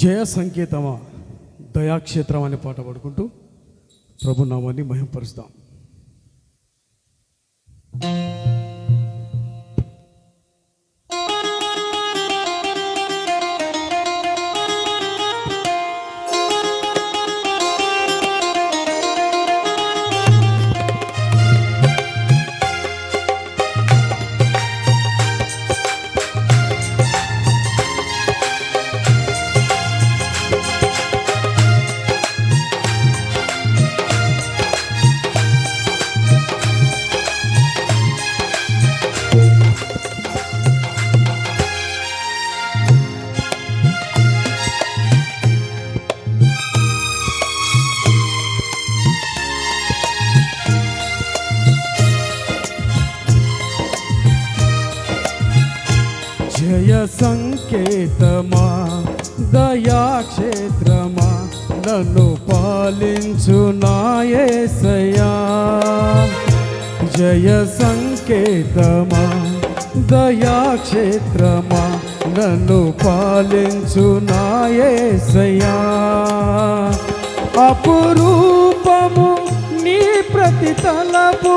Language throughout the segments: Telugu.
జయ సంకేతమా దయాక్షేత్రం అనే పాట పాడుకుంటూ ప్రభునామాన్ని మహింపరుస్తాం. జయ సంకేతమా దయాక్షేత్రమా నన్ను పాలించు నాయసయా జయ సంకేతమా దయాక్షేత్రమా నన్ను పాలించు నాయసయా అపురూపము నీ ప్రతి తలపు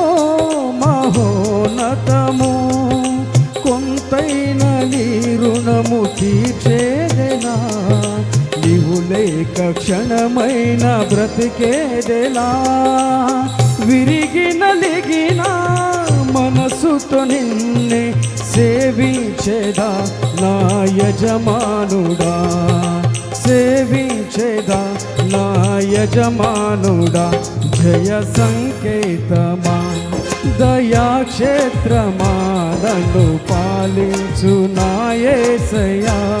నీవు క్షణమైన బ్రతికేదెలా? విరిగి నలిగిన మనసుతో నిన్నే సేవించేదా నా యజమానుడా? సేవించేదా నా యజమానుడా? జయ సంకేతమా? దయాక్షేత్రమా? నన్ను పాలించు నాయసయా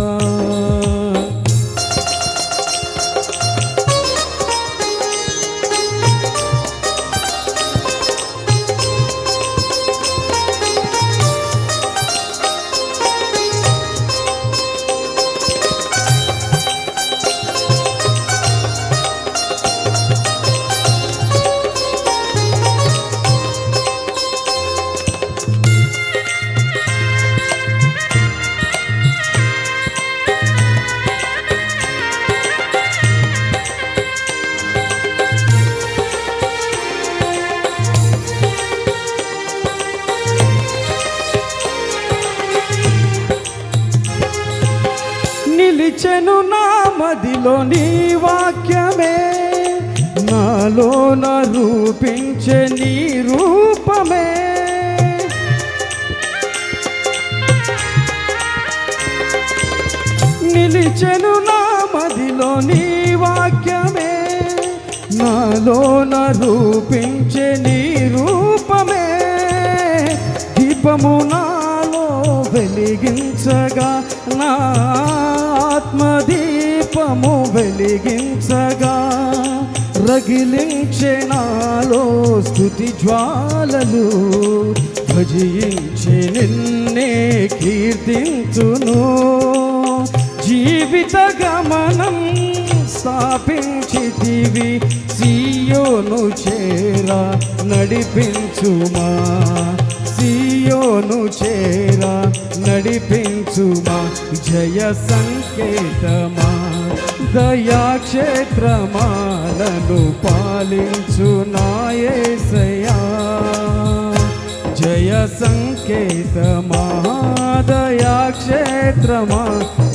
నిలిచెను నా మదిలో నీ వాక్యమే. నాలోన రూపించే నీ రూపమే. నిలిచెను నా మదిలో నీ వాక్యమే. నాలోన రూపించే నీ రూపమే. దీపము నా వెలిగించగా నా ఆత్మదీపము వెలిగించగా. రగిలించే నాలో స్థుతి జ్వాలలు భజించి నిన్నే కీర్తించును. జీవిత గమనం స్థాపించితివి సీయోను చేరా నడిపించుమా. సియోను చేరా నడిపించుమా జయ సంకేతమా దయాక్షేత్రమాలను పాలించు నాయసయా జయ సంకేతమా దయాక్షేత్రమా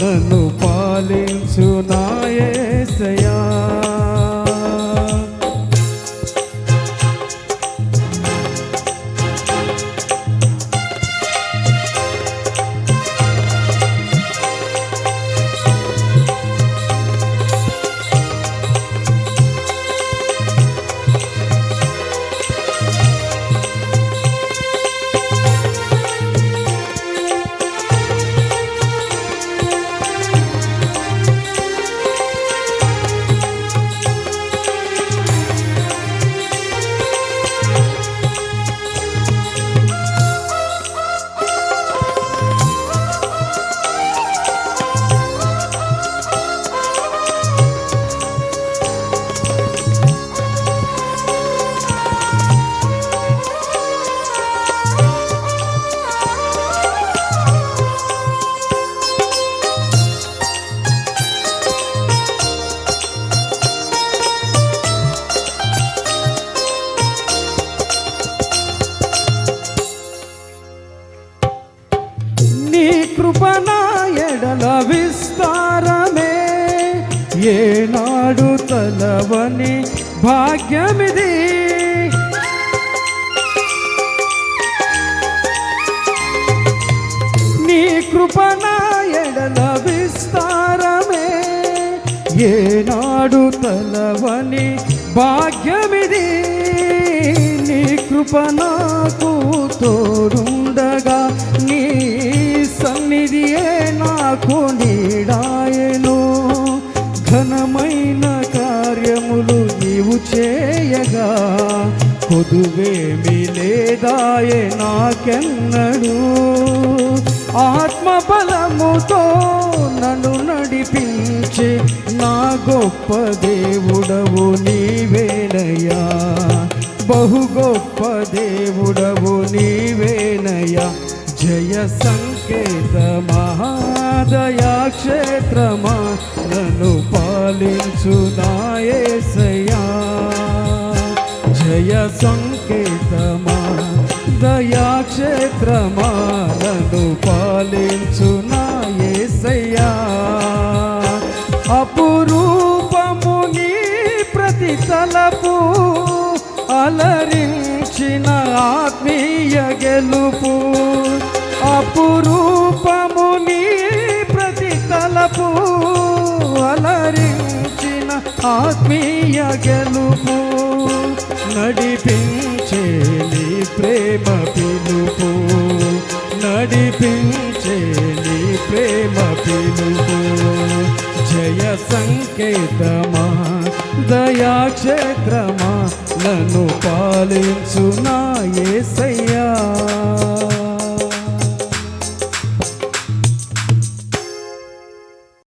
నన్ను పాలించు నాయసయా ఏనాడు తలవని భాగ్యమిది. నీ కృపణ ఎడల విస్తారమే. ఏనాడు తలవని భాగ్యమిది. నీ కృప నాకు తోడుండగా నీ సన్నిధియే నాకు నీడాయను. ఘనమైన కార్యములు నీవు చేయగా కొదువేమి లేదాయే నాకెన్నడు. ఆత్మబలముతో నన్ను నడిపించి నా గొప్ప దేవుడవు నీవేనయ్యా. బహు గొప్ప దేవుడవు నీవేనయ్యా. జయ సంకేత మహాదయా క్షేత్రమా నన్ను పాలించు నాయసయా జయ సంకేతమా దయా క్షేత్రమా నన్ను పాలించు నాయసయా అపురూపము నీ ప్రతి తలపు అలరించిన ఆత్మీయ గెలుపు ఆత్మీయ గెలుపు నడిపించే నీ ప్రేమ పిలుపు. నడిపించే నీ ప్రేమ పిలుపు. జయ సంకేతమా దయాక్షేత్రమా నన్ను పాలించు నా యేసయ్యా